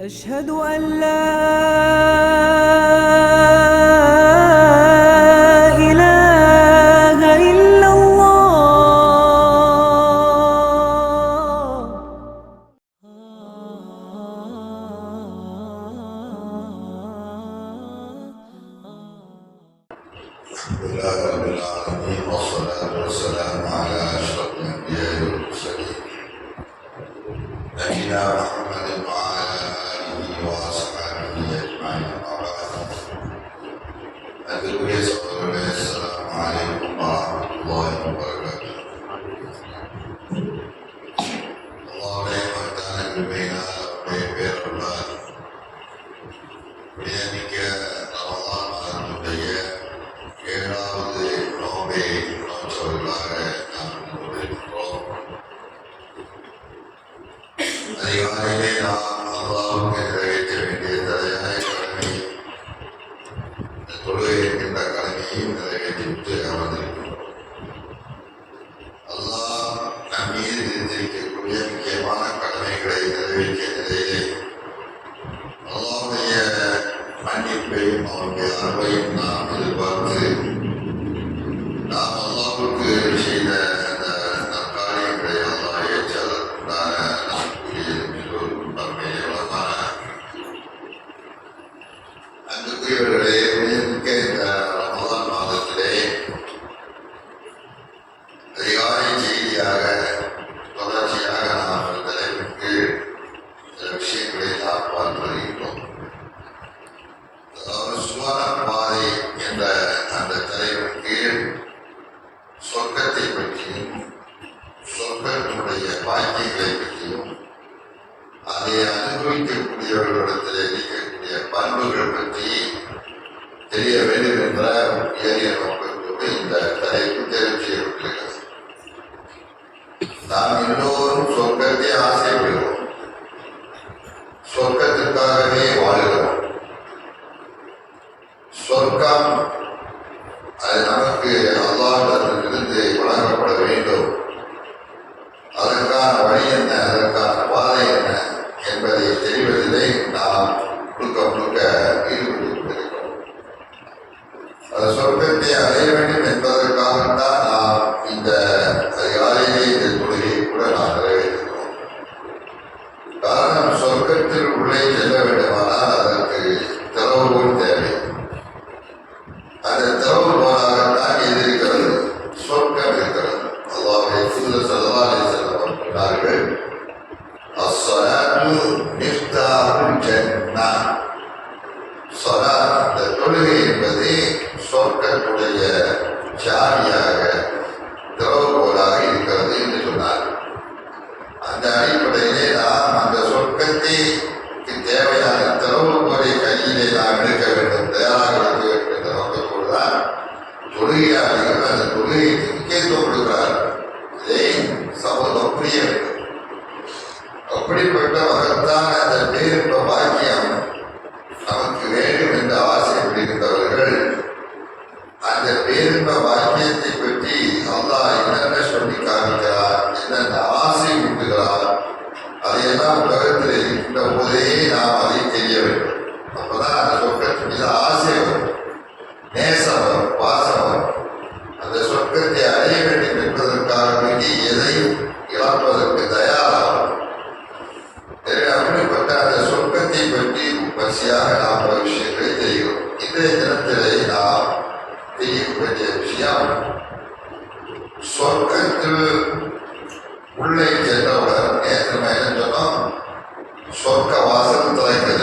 أشهد أن لا கடமைகளை நிறைவேற்றியதிலே அவனுடைய மன்னிப்பையும் அவனுடைய அருளையும் நாம் Wayne দয়া করে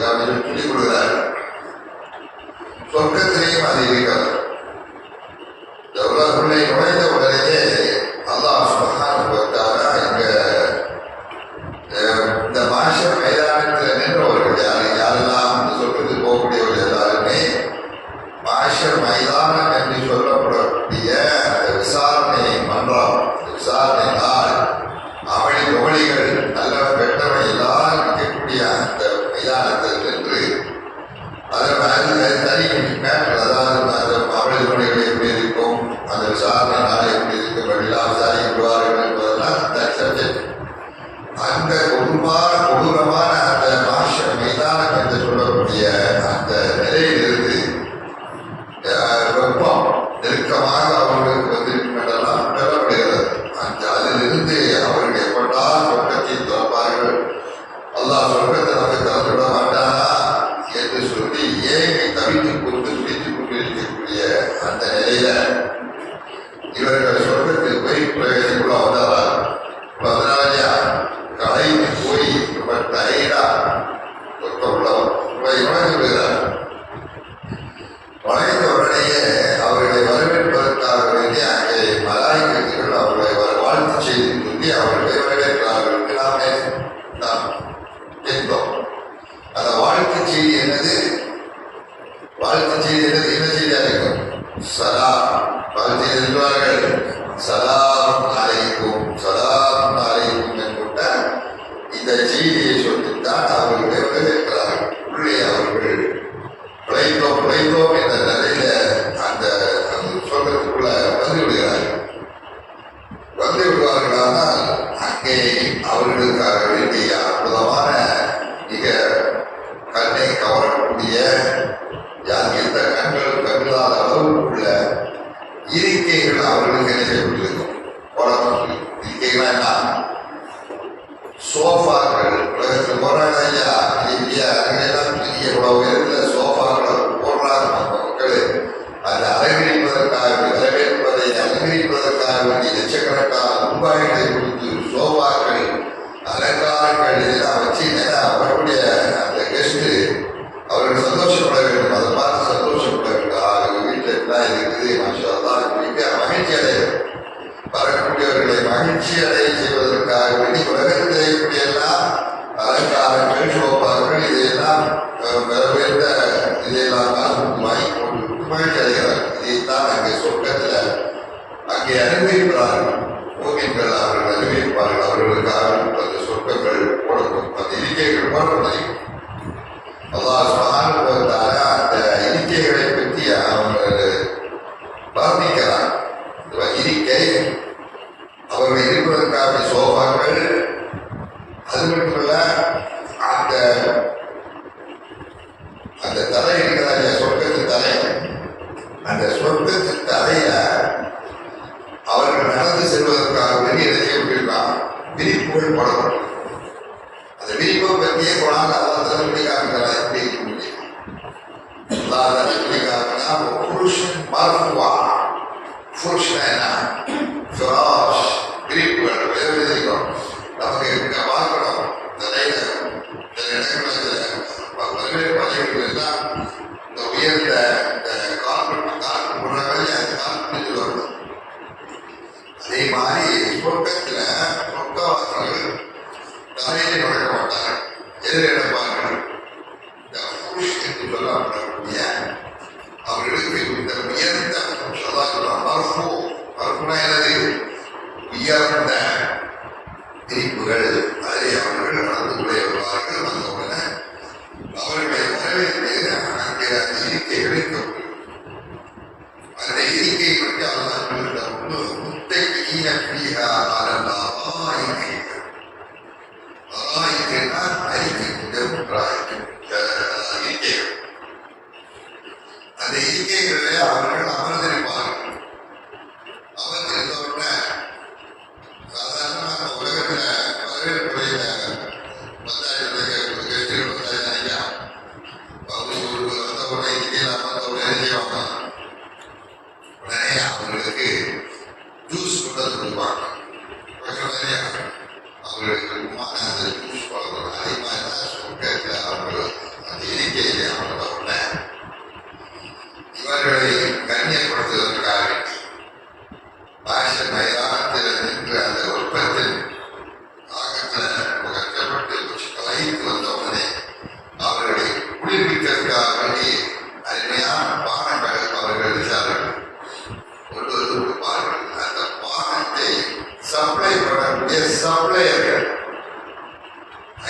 வேண்டாம் என்று சொல்லிக் கொள்கிறார் சொர்க்கத்திலேயும் அதை இருக்கிறார் அந்த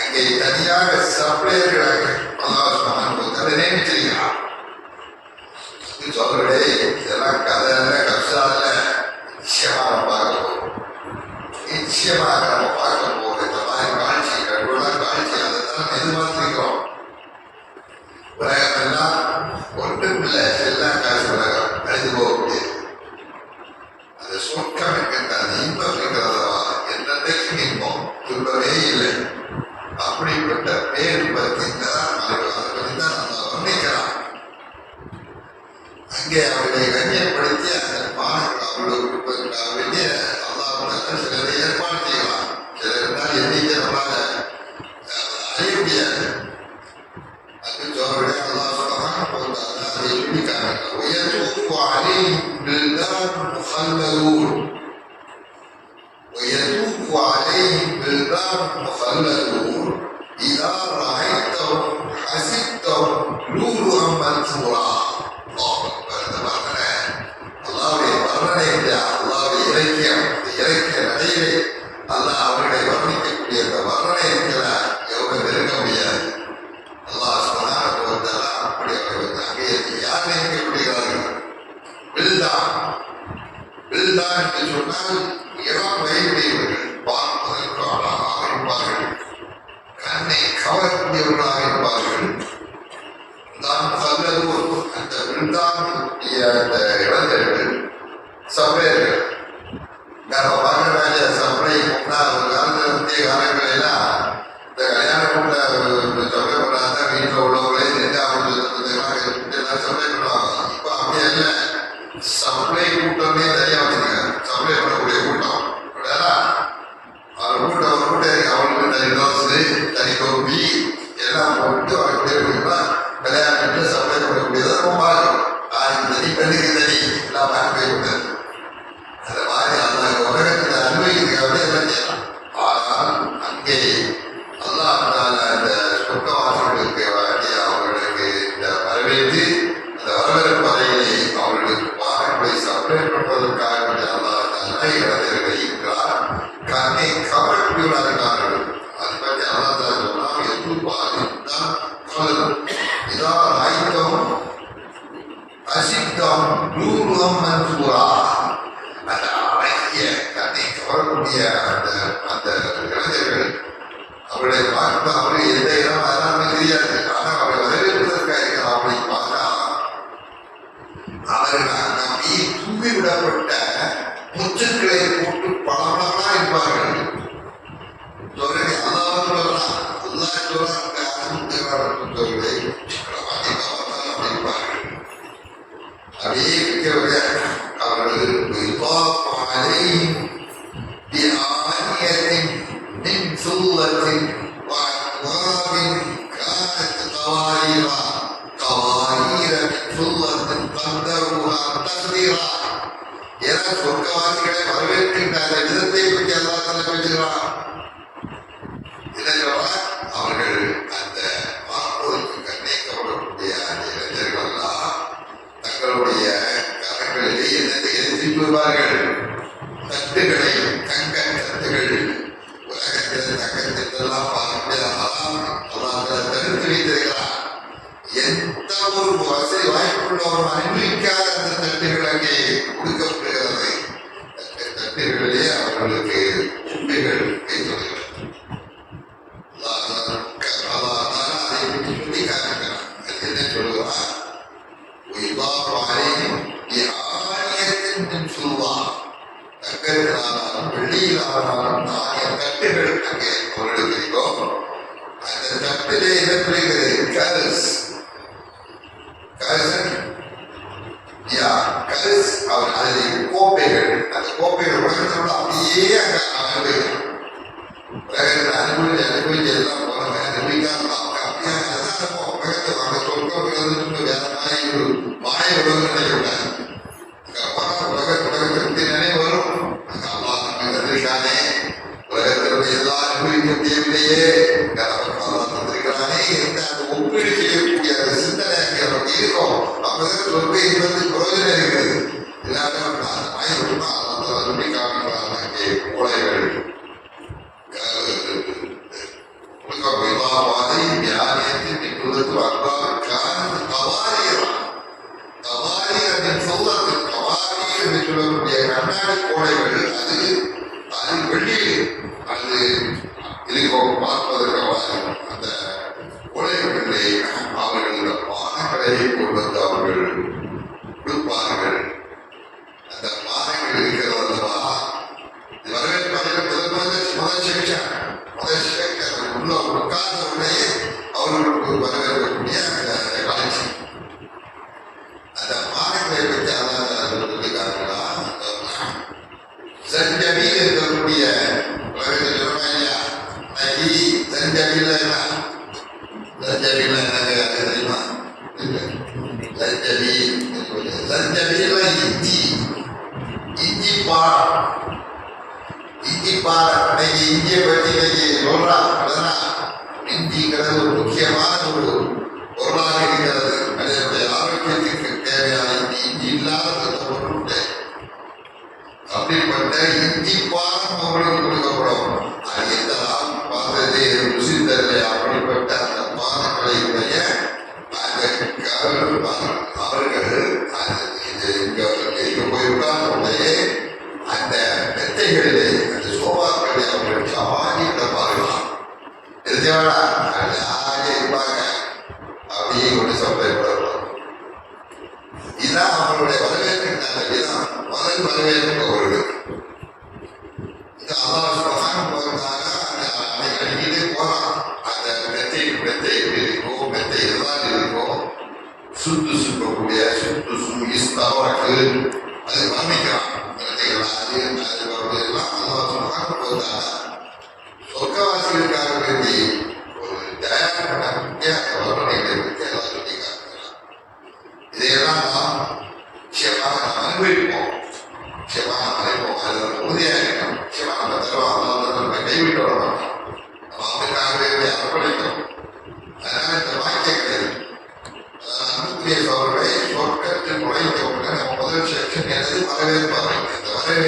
அங்கே தனியாக சப்ளையர்களாக அல்லாஹ் சுபஹானஹு வ தஆலா நியமிச்சிருக்கிறார் இது சொல்றதே இதெல்லாம் என்ஜிஆர் அவர்களை கண்ணியப்படுத்தி அந்த பானங்கள் அவர்களுக்கு கொடுப்பதற்காக வேண்டிய அல்லாவுடன் சிலரை ஏற்பாடு செய்யலாம் சிலர் எண்ணிக்கை நல்லாத கண்ணை கவர்ந்துள்ளார்கள் করতে হইবে இங்குள்வார்கள் தட்டுகளை செஞ்சாங்க முதல் செலக்டர் உள்ள உட்கார்ந்த உடனே அவர்களுக்கு வரவேற்கக்கூடிய அந்த காலேஜ் இந்திய பற்றி இன்னைக்கு நூறா கடனா இந்திங்கிறது ஒரு முக்கியமான அல்லாஹ் சுபஹானஹு வ தஆலா அந்த அந்த கடிதத்தை போறான் அந்த வெத்தை வெத்தை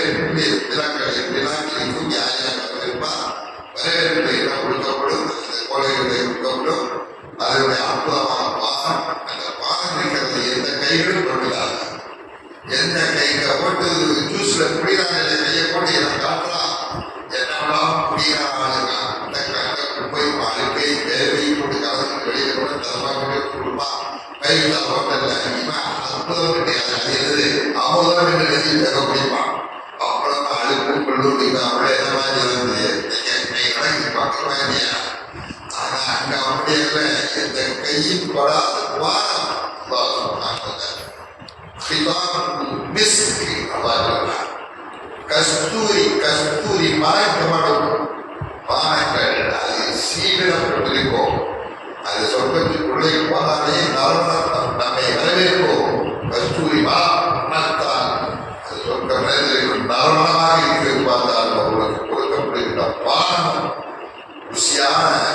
ser cumplido. கொடுத்தீங்கன்னா அப்படியே மாதிரி வந்து கணக்கு பார்க்கணுமா இல்லையா ஆனா அங்க அப்படி இல்லை இந்த கையில் படாத வாரம் கஸ்தூரி கஸ்தூரி மறைக்கப்படும் பானங்கள் அது சீவிடப்பட்டிருக்கும் அது சொர்க்கத்திற்குள்ளே போனாலே நலநலம் நம்மை வரவேற்கும் Yeah.